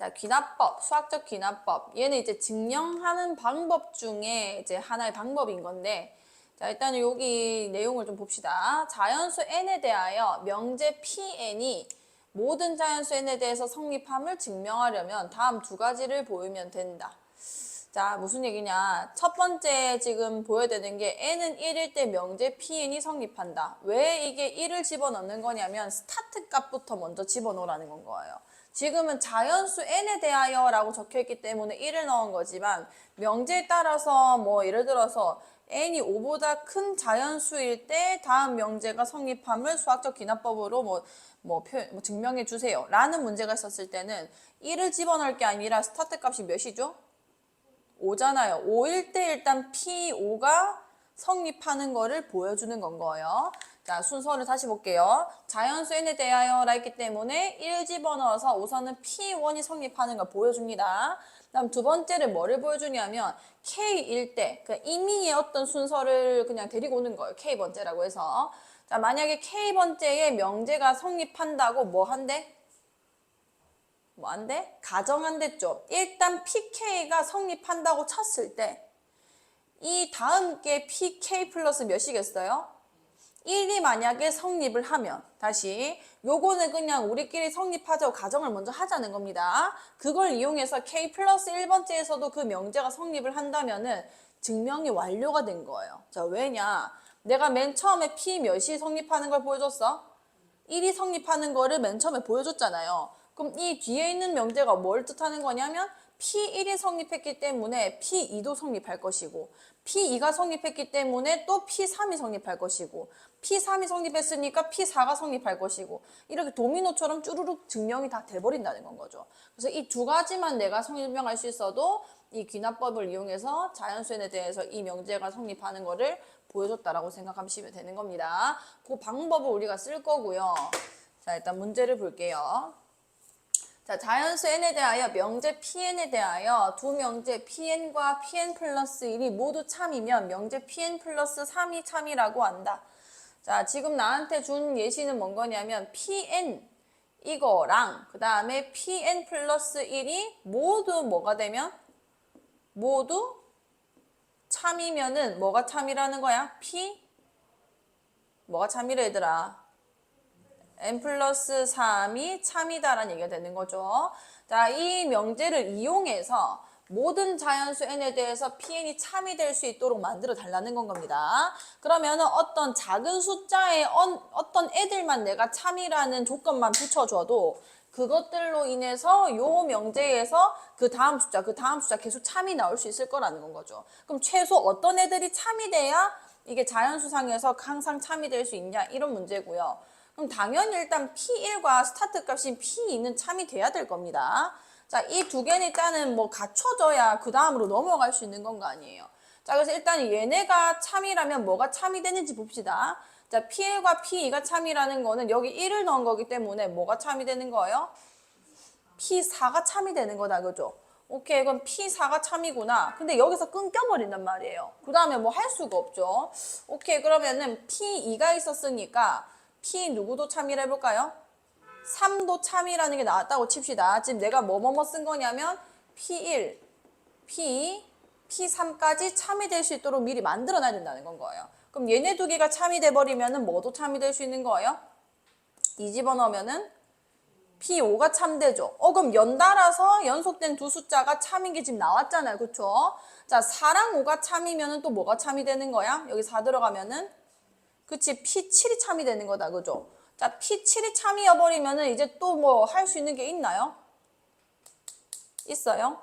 자, 귀납법, 수학적 귀납법. 얘는 이제 증명하는 방법 중에 이제 하나의 방법인 건데, 자, 일단 여기 내용을 좀 봅시다. 자연수 n에 대하여 명제 pn이 모든 자연수 n에 대해서 성립함을 증명하려면 다음 두 가지를 보이면 된다. 자, 무슨 얘기냐. 첫 번째 지금 보여야 되는 게 n은 1일 때 명제 pn이 성립한다. 왜 이게 1을 집어넣는 거냐면 스타트 값부터 먼저 집어넣으라는 건 거예요. 지금은 자연수 n에 대하여 라고 적혀 있기 때문에 1을 넣은 거지만 명제에 따라서 뭐 예를 들어서 n이 5보다 큰 자연수일 때 다음 명제가 성립함을 수학적 기납법으로 뭐, 뭐, 표, 뭐 증명해 주세요. 라는 문제가 있었을 때는 1을 집어넣을 게 아니라 스타트 값이 몇이죠? 5잖아요. 5일 때 일단 P5가 성립하는 거를 보여주는 건 거예요. 자, 순서를 다시 볼게요. 자연수 n에 대하여라 했기 때문에 1 집어넣어서 우선은 P1이 성립하는 걸 보여줍니다. 다음 두 번째를 뭐를 보여주냐면 K일 때, 그 임의의 어떤 순서를 그냥 데리고 오는 거예요. K번째라고 해서. 자, 만약에 K번째에 명제가 성립한다고 뭐 한대? 뭐안 돼? 가정한댔죠. 일단 PK가 성립한다고 쳤을 때 이 다음 게 PK 플러스 몇이겠어요? 1이 만약에 성립을 하면 다시 요거는 그냥 우리끼리 성립하자고 가정을 먼저 하자는 겁니다. 그걸 이용해서 K 플러스 1번째에서도 그 명제가 성립을 한다면은 증명이 완료가 된 거예요. 자, 왜냐? 내가 맨 처음에 P 몇이 성립하는 걸 보여줬어? 1이 성립하는 거를 맨 처음에 보여줬잖아요. 그럼 이 뒤에 있는 명제가 뭘 뜻하는 거냐면 P1이 성립했기 때문에 P2도 성립할 것이고 P2가 성립했기 때문에 또 P3이 성립할 것이고 P3이 성립했으니까 P4가 성립할 것이고 이렇게 도미노처럼 쭈루룩 증명이 다 돼버린다는 건 거죠. 그래서 이 두 가지만 내가 성립명할 수 있어도 이 귀납법을 이용해서 자연수에 대해서 이 명제가 성립하는 거를 보여줬다라고 생각하시면 되는 겁니다. 그 방법을 우리가 쓸 거고요. 자 일단 문제를 볼게요. 자, 자연수 n에 대하여 명제 pn에 대하여 두 명제 pn과 pn 플러스 1이 모두 참이면 명제 pn 플러스 3이 참이라고 한다. 자, 지금 나한테 준 예시는 뭔 거냐면 pn 이거랑 그 다음에 pn 플러스 1이 모두 뭐가 되면 모두 참이면은 뭐가 참이라는 거야? p 뭐가 참이래 얘들아? N 플러스 3이 참이다라는 얘기가 되는 거죠. 자, 이 명제를 이용해서 모든 자연수 n에 대해서 pn이 참이 될 수 있도록 만들어 달라는 건 겁니다. 그러면은 어떤 작은 숫자의 언- 어떤 애들만 내가 참이라는 조건만 붙여줘도 그것들로 인해서 요 명제에서 그 다음 숫자, 그 다음 숫자 계속 참이 나올 수 있을 거라는 건 거죠. 그럼 최소 어떤 애들이 참이 돼야 이게 자연수상에서 항상 참이 될 수 있냐 이런 문제고요. 그럼 당연히 일단 P1과 스타트 값인 P2는 참이 돼야 될 겁니다. 자, 이 두 개는 일단은 뭐 갖춰져야 그 다음으로 넘어갈 수 있는 건 거 아니에요. 자, 그래서 일단 얘네가 참이라면 뭐가 참이 되는지 봅시다. 자, P1과 P2가 참이라는 거는 여기 1을 넣은 거기 때문에 뭐가 참이 되는 거예요? P4가 참이 되는 거다, 그죠? 오케이, 그럼 P4가 참이구나. 근데 여기서 끊겨버린단 말이에요. 그 다음에 뭐 할 수가 없죠. 오케이, 그러면은 P2가 있었으니까 P 누구도 참이라 해볼까요? 3도 참이라는 게 나왔다고 칩시다. 지금 내가 뭐뭐뭐 쓴 거냐면 P1, P2, P3까지 참이 될 수 있도록 미리 만들어 놔야 된다는 건 거예요. 그럼 얘네 두 개가 참이 돼버리면 은 뭐도 참이 될 수 있는 거예요? 이 집어 넣으면은 P5가 참되죠. 어, 그럼 연달아서 연속된 두 숫자가 참인 게 지금 나왔잖아요. 그쵸? 자, 4랑 5가 참이면 은 또 뭐가 참이 되는 거야? 여기 4 들어가면은 그치 P7이 참이 되는 거다 그죠? 자 P7이 참이어버리면은 이제 또 뭐 할 수 있는 게 있나요? 있어요?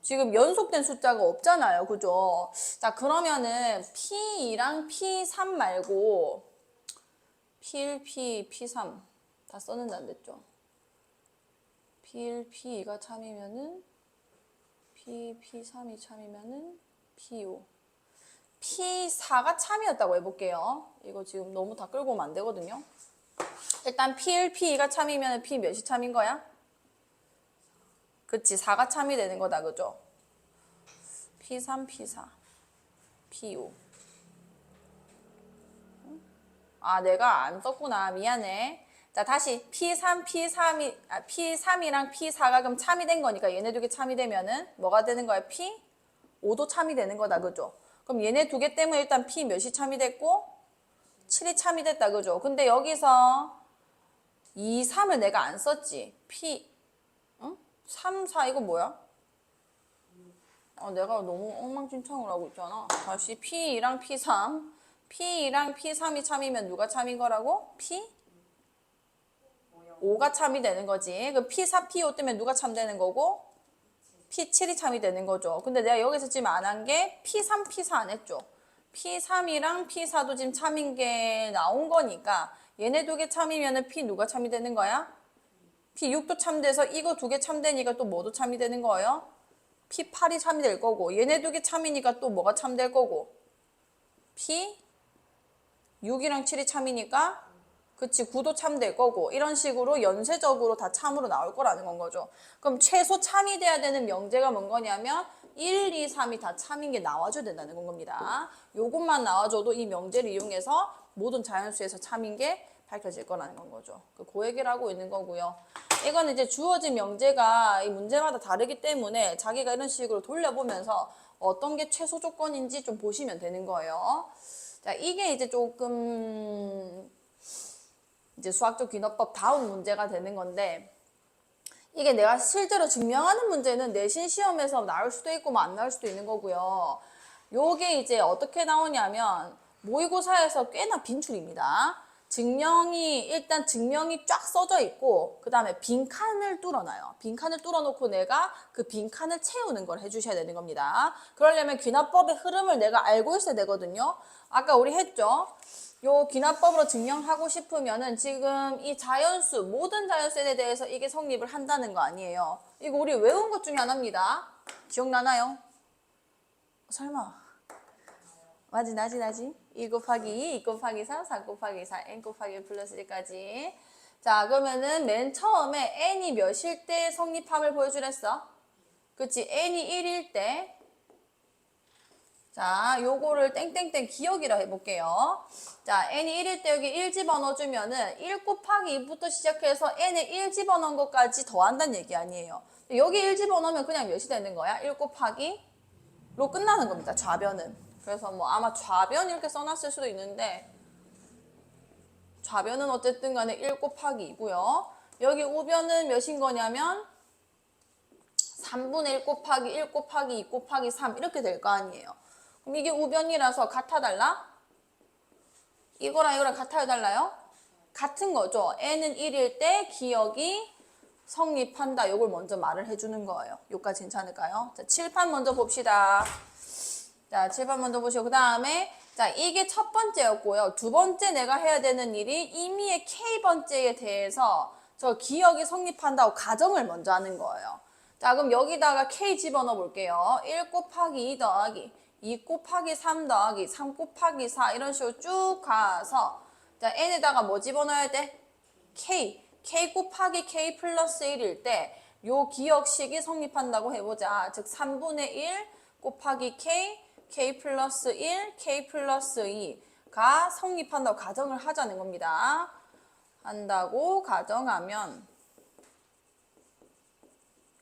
지금 연속된 숫자가 없잖아요 그죠? 자 그러면은 P2랑 P3 말고 P1, P2, P3 다 썼는데 안 됐죠? P1, P2가 참이면은 P, P3이 참이면은 P5 P4가 참이었다고 해볼게요. 이거 지금 너무 다 끌고 오면 안 되거든요. 일단 P1, P2가 참이면 P 몇이 참인 거야? 그치, 4가 참이 되는 거다, 그죠? P3, P4, P5. 아, 내가 안 썼구나. 미안해. 자, 다시 P3, P3이, 아, P3이랑 P4가 그럼 참이 된 거니까 얘네 두 개 참이 되면은 뭐가 되는 거야? P? 5도 참이 되는 거다, 그죠? 그럼 얘네 두 개 때문에 일단 P 몇이 참이 됐고 7이 참이 됐다, 그죠? 근데 여기서 2, 3을 내가 안 썼지. P, 응? 3, 4 이거 뭐야? 어, 내가 너무 엉망진창을 하고 있잖아. 다시 P2랑 P3. P2랑 P3이 참이면 누가 참인 거라고? P? 5가 참이 되는 거지. 그 P4, P5 때문에 누가 참 되는 거고? P7이 참이 되는 거죠. 근데 내가 여기서 지금 안 한 게 P3, P4 안 했죠. P3이랑 P4도 지금 참인 게 나온 거니까 얘네 두 개 참이면은 P 누가 참이 되는 거야? P6도 참돼서 이거 두 개 참되니까 또 뭐도 참이 되는 거예요? P8이 참이 될 거고 얘네 두 개 참이니까 또 뭐가 참 될 거고 P 6이랑 7이 참이니까 그치 9도 참 될 거고 이런 식으로 연쇄적으로 다 참으로 나올 거라는 건 거죠. 그럼 최소 참이 돼야 되는 명제가 뭔 거냐면 1, 2, 3이 다 참인 게 나와줘야 된다는 건 겁니다. 요것만 나와줘도 이 명제를 이용해서 모든 자연수에서 참인 게 밝혀질 거라는 건 거죠. 그, 그 얘기를 하고 있는 거고요. 이거는 이제 주어진 명제가 이 문제마다 다르기 때문에 자기가 이런 식으로 돌려보면서 어떤 게 최소 조건인지 좀 보시면 되는 거예요. 자, 이게 이제 조금 이제 수학적 귀납법 다음 문제가 되는 건데 이게 내가 실제로 증명하는 문제는 내신 시험에서 나올 수도 있고 뭐 안 나올 수도 있는 거고요. 요게 이제 어떻게 나오냐면 모의고사에서 꽤나 빈출입니다. 증명이 일단 증명이 쫙 써져 있고 그 다음에 빈 칸을 뚫어놔요. 빈 칸을 뚫어놓고 내가 그 빈 칸을 채우는 걸 해주셔야 되는 겁니다. 그러려면 귀납법의 흐름을 내가 알고 있어야 되거든요. 아까 우리 했죠. 요 귀납법으로 증명하고 싶으면은 지금 이 자연수 모든 자연수에 대해서 이게 성립을 한다는 거 아니에요. 이거 우리 외운 것 중에 하나입니다. 기억나나요? 설마. 맞지 나지 나지 2 곱하기 2, 2 곱하기 3, 4 곱하기 4, n 곱하기 1 플러스 1까지 자 그러면은 맨 처음에 n이 몇일 때 성립함을 보여주랬어? 그치 n이 1일 때 자, 요거를 땡땡땡 기억이라 해볼게요. 자, n이 1일 때 여기 1 집어넣어주면은 1 곱하기 2부터 시작해서 n에 1 집어넣은 것까지 더한다는 얘기 아니에요. 여기 1 집어넣으면 그냥 몇이 되는 거야? 1 곱하기 로 끝나는 겁니다. 좌변은. 그래서 뭐 아마 좌변 이렇게 써놨을 수도 있는데 좌변은 어쨌든 간에 1 곱하기 2고요. 여기 우변은 몇인 거냐면 3분의 1 곱하기 1 곱하기 2 곱하기 3 이렇게 될 거 아니에요. 그럼 이게 우변이라서 같아 달라? 이거랑 이거랑 같아요 달라요? 같은 거죠. n은 1일 때 기억이 성립한다. 요걸 먼저 말을 해주는 거예요. 요까지 괜찮을까요? 자, 칠판 먼저 봅시다. 자, 칠판 먼저 보시고 그 다음에 자 이게 첫 번째였고요. 두 번째 내가 해야 되는 일이 이미의 k 번째에 대해서 저 기억이 성립한다고 가정을 먼저 하는 거예요. 자 그럼 여기다가 k 집어넣어 볼게요. 1 곱하기 2 더하기 2 곱하기 3 더하기 3 곱하기 4 이런 식으로 쭉 가서 자 n에다가 뭐 집어넣어야 돼? k k 곱하기 k 플러스 1일 때 요 기억식이 성립한다고 해보자. 즉 3분의 1 곱하기 k k 플러스 1 k 플러스 2가 성립한다고 가정을 하자는 겁니다. 한다고 가정하면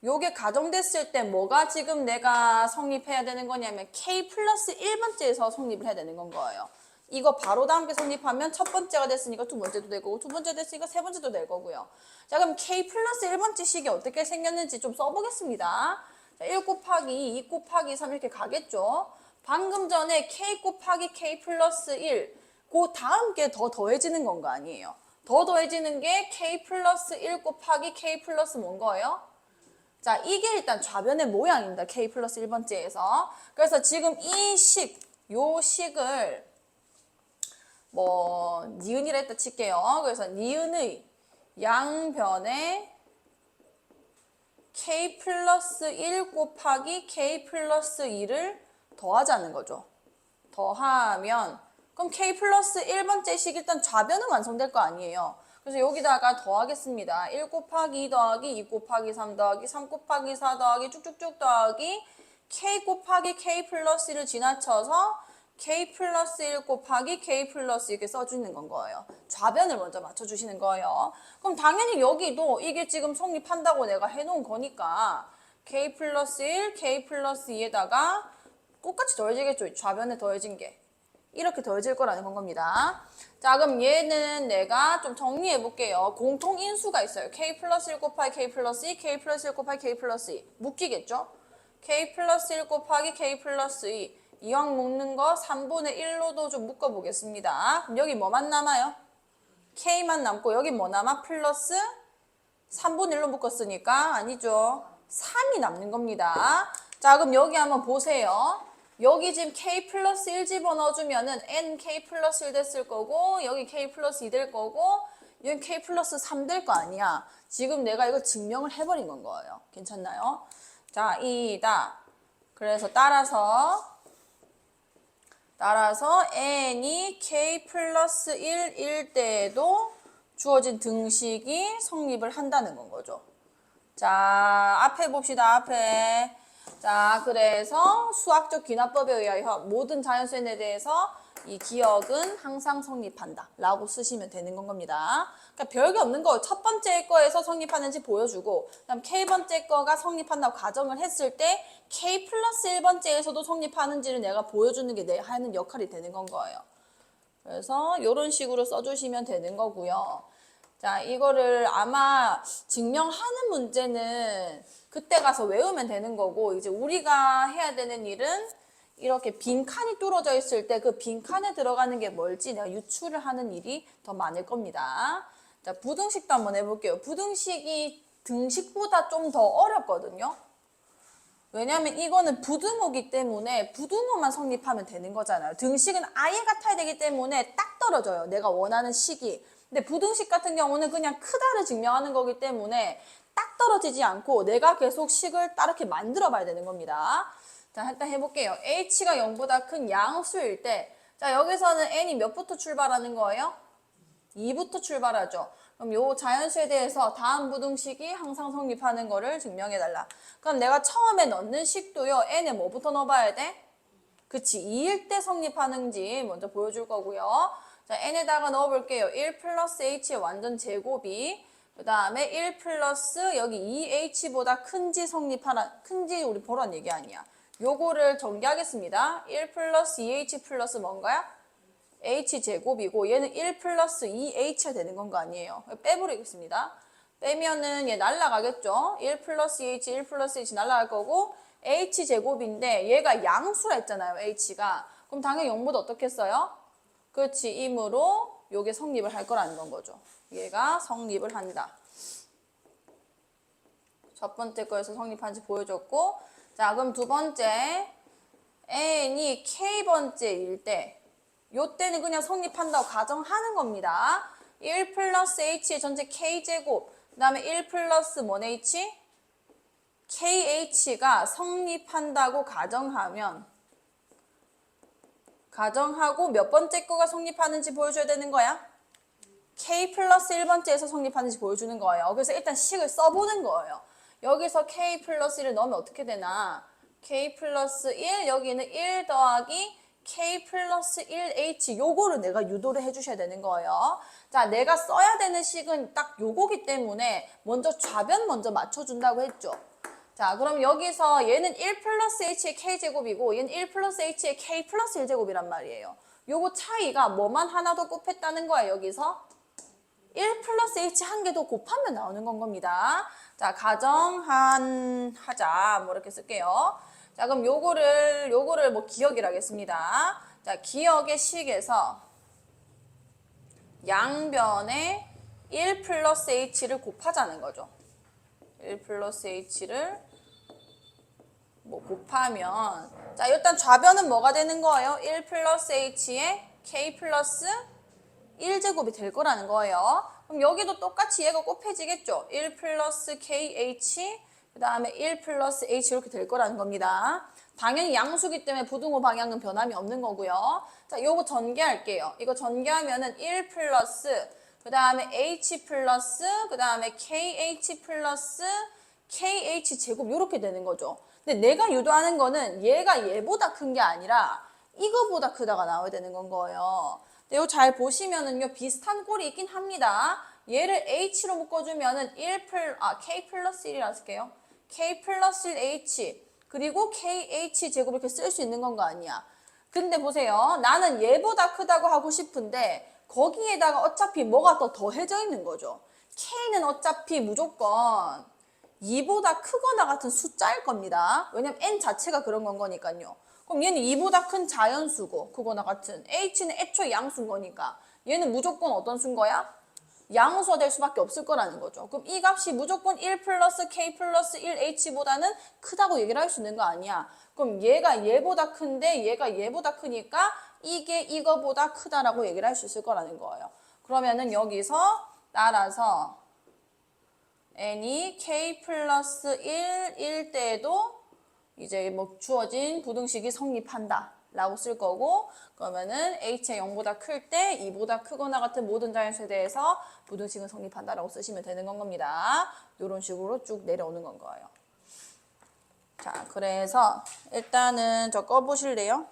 요게 가정됐을 때 뭐가 지금 내가 성립해야 되는 거냐면 k 플러스 1번째에서 성립을 해야 되는 건 거예요. 이거 바로 다음 게 성립하면 첫 번째가 됐으니까 두 번째도 될 거고 두 번째 됐으니까 세 번째도 될 거고요. 자 그럼 k 플러스 1번째 식이 어떻게 생겼는지 좀 써보겠습니다. 자, 1 곱하기 2, 2 곱하기 3 이렇게 가겠죠. 방금 전에 k 곱하기 k 플러스 1, 그 다음 게 더 더해지는 건 거 아니에요. 더 더해지는 게 k 플러스 1 곱하기 k 플러스 뭔 거예요? 자, 이게 일단 좌변의 모양입니다. k 플러스 1번째에서. 그래서 지금 이 식, 요 식을 뭐 니은이라 했다 칠게요. 그래서 니은의 양변에 k 플러스 1 곱하기 k 플러스 2를 더하자는 거죠. 더하면 그럼 k 플러스 1번째 식 일단 좌변은 완성될 거 아니에요. 그래서 여기다가 더하겠습니다. 1 곱하기 2 더하기 2 곱하기 3 더하기 3 곱하기 4 더하기 쭉쭉쭉 더하기 k 곱하기 k 플러스 1을 지나쳐서 k 플러스 1 곱하기 k 플러스 이렇게 써주는 건 거예요. 좌변을 먼저 맞춰주시는 거예요. 그럼 당연히 여기도 이게 지금 성립한다고 내가 해놓은 거니까 k 플러스 1, k 플러스 2에다가 똑같이 더해지겠죠. 좌변에 더해진 게. 이렇게 더해질 거라는 건 겁니다. 자, 그럼 얘는 내가 좀 정리해 볼게요. 공통 인수가 있어요. k 플러스 1 곱하기 k 플러스 2, k 플러스 1 곱하기 k 플러스 2. 묶이겠죠? k 플러스 1 곱하기 k 플러스 2. 이왕 묶는 거 3분의 1로도 좀 묶어보겠습니다. 그럼 여기 뭐만 남아요? k만 남고 여기 뭐 남아? 플러스 3분의 1로 묶었으니까 아니죠. 3이 남는 겁니다. 자, 그럼 여기 한번 보세요. 여기 지금 k 플러스 1 집어넣어주면은 n k 플러스 1 됐을 거고 여기 k 플러스 2 될 거고 여기 k 플러스 3 될 거 아니야. 지금 내가 이거 증명을 해버린 건 거예요. 괜찮나요? 자, 이다. 그래서 따라서 따라서 n이 k 플러스 1일 때에도 주어진 등식이 성립을 한다는 건 거죠. 자, 앞에 봅시다. 앞에. 자, 그래서 수학적 귀납법에 의하여 모든 자연수에 대해서 이 기억은 항상 성립한다. 라고 쓰시면 되는 건 겁니다. 그러니까 별게 없는 거. 첫 번째 거에서 성립하는지 보여주고, 그 다음 K번째 거가 성립한다고 가정을 했을 때, K 플러스 1번째에서도 성립하는지를 내가 보여주는 게 내 하는 역할이 되는 건 거예요. 그래서 이런 식으로 써주시면 되는 거고요. 자, 이거를 아마 증명하는 문제는 그때 가서 외우면 되는 거고, 이제 우리가 해야 되는 일은 이렇게 빈 칸이 뚫어져 있을 때 그 빈 칸에 들어가는 게 뭘지 내가 유추를 하는 일이 더 많을 겁니다. 자, 부등식도 한번 해볼게요. 부등식이 등식보다 좀 더 어렵거든요. 왜냐하면 이거는 부등호기 때문에 부등호만 성립하면 되는 거잖아요. 등식은 아예 같아야 되기 때문에 딱 떨어져요. 내가 원하는 식이. 근데 부등식 같은 경우는 그냥 크다를 증명하는 거기 때문에 딱 떨어지지 않고 내가 계속 식을 따르게 만들어 봐야 되는 겁니다. 자, 일단 해볼게요. h가 0보다 큰 양수일 때, 자, 여기서는 n이 몇부터 출발하는 거예요? 2부터 출발하죠. 그럼 요 자연수에 대해서 다음 부등식이 항상 성립하는 거를 증명해달라. 그럼 내가 처음에 넣는 식도요, n에 뭐부터 넣어봐야 돼? 그치, 2일 때 성립하는지 먼저 보여줄 거고요. 자, n에다가 넣어볼게요. 1 플러스 h의 완전 제곱이, 그 다음에 1 플러스 여기 2h보다 큰지 성립하라, 큰지 우리 보란 얘기 아니야. 요거를 전개하겠습니다. 1 플러스 2h 플러스 뭔가요? h 제곱이고 얘는 1 플러스 2h가 되는 건 거 아니에요. 빼버리겠습니다. 빼면은 얘 날라가겠죠. 1 플러스 h, 1 플러스 h 날라갈 거고 h 제곱인데 얘가 양수라 했잖아요. h가. 그럼 당연히 0보다 어떻게 써요? 그렇지. 이므로 요게 성립을 할 거라는 건 거죠. 얘가 성립을 한다. 첫 번째 거에서 성립한지 보여줬고 자 그럼 두 번째 n이 k번째일 때 요때는 그냥 성립한다고 가정하는 겁니다. 1 플러스 h의 전체 k제곱 그 다음에 1 플러스 뭔 h? kh가 성립한다고 가정하면 가정하고 몇 번째 거가 성립하는지 보여줘야 되는 거야? K 플러스 1번째에서 성립하는지 보여주는 거예요. 그래서 일단 식을 써보는 거예요. 여기서 k 플러스 1을 넣으면 어떻게 되나? k 플러스 1, 여기는 1 더하기 k 플러스 1h 요거를 내가 유도를 해주셔야 되는 거예요. 자, 내가 써야 되는 식은 딱 요거기 때문에 먼저 좌변 먼저 맞춰준다고 했죠. 자, 그럼 여기서 얘는 1 플러스 h의 k제곱이고 얘는 1 플러스 h의 k 플러스 1제곱이란 말이에요. 요거 차이가 뭐만 하나 더 곱했다는 거예요, 여기서. 1 플러스 h 한 개 더 곱하면 나오는 건 겁니다. 자, 가정한 하자. 뭐 이렇게 쓸게요. 자, 그럼 요거를 요거를 뭐 기억이라 하겠습니다. 자, 기억의 식에서 양변에 1 플러스 h를 곱하자는 거죠. 1 플러스 h를 뭐 곱하면 자, 일단 좌변은 뭐가 되는 거예요? 1 플러스 h에 k 플러스 1제곱이 될 거라는 거예요. 그럼 여기도 똑같이 얘가 곱해지겠죠? 1 플러스 kh 그 다음에 1 플러스 h 이렇게 될 거라는 겁니다. 당연히 양수기 때문에 부등호 방향은 변함이 없는 거고요. 자, 요거 전개할게요. 이거 전개하면은 1 플러스 그 다음에 h 플러스 그 다음에 kh 플러스 kh 제곱 이렇게 되는 거죠. 근데 내가 유도하는 거는 얘가 얘보다 큰 게 아니라 이거보다 크다가 나와야 되는 건 거예요. 근데 요잘 보시면은요 비슷한 꼴이 있긴 합니다. 얘를 h로 묶어주면은 1 플, 아 k 플러스 1이라 쓸게요. k 플러스 1 h 그리고 kh 제곱 이렇게 쓸 수 있는 건 거 아니야. 근데 보세요. 나는 얘보다 크다고 하고 싶은데 거기에다가 어차피 뭐가 더 더해져 있는 거죠. k는 어차피 무조건 2보다 크거나 같은 숫자일 겁니다. 왜냐면 n 자체가 그런 건 거니까요. 그럼 얘는 2보다 큰 자연수고 그거나 같은 h는 애초에 양수인 거니까 얘는 무조건 어떤 수인 거야? 양수가 될 수밖에 없을 거라는 거죠. 그럼 이 값이 무조건 1 플러스 k 플러스 1h보다는 크다고 얘기를 할 수 있는 거 아니야. 그럼 얘가 얘보다 큰데 얘가 얘보다 크니까 이게 이거보다 크다라고 얘기를 할 수 있을 거라는 거예요. 그러면은 여기서 따라서 n이 k 플러스 1일 때에도 이제 뭐 주어진 부등식이 성립한다. 라고 쓸 거고 그러면은 h의 0보다 클 때 2보다 크거나 같은 모든 자연수에 대해서 부등식은 성립한다 라고 쓰시면 되는 건 겁니다. 이런 식으로 쭉 내려오는 건 거예요. 자, 그래서 일단은 저 꺼보실래요?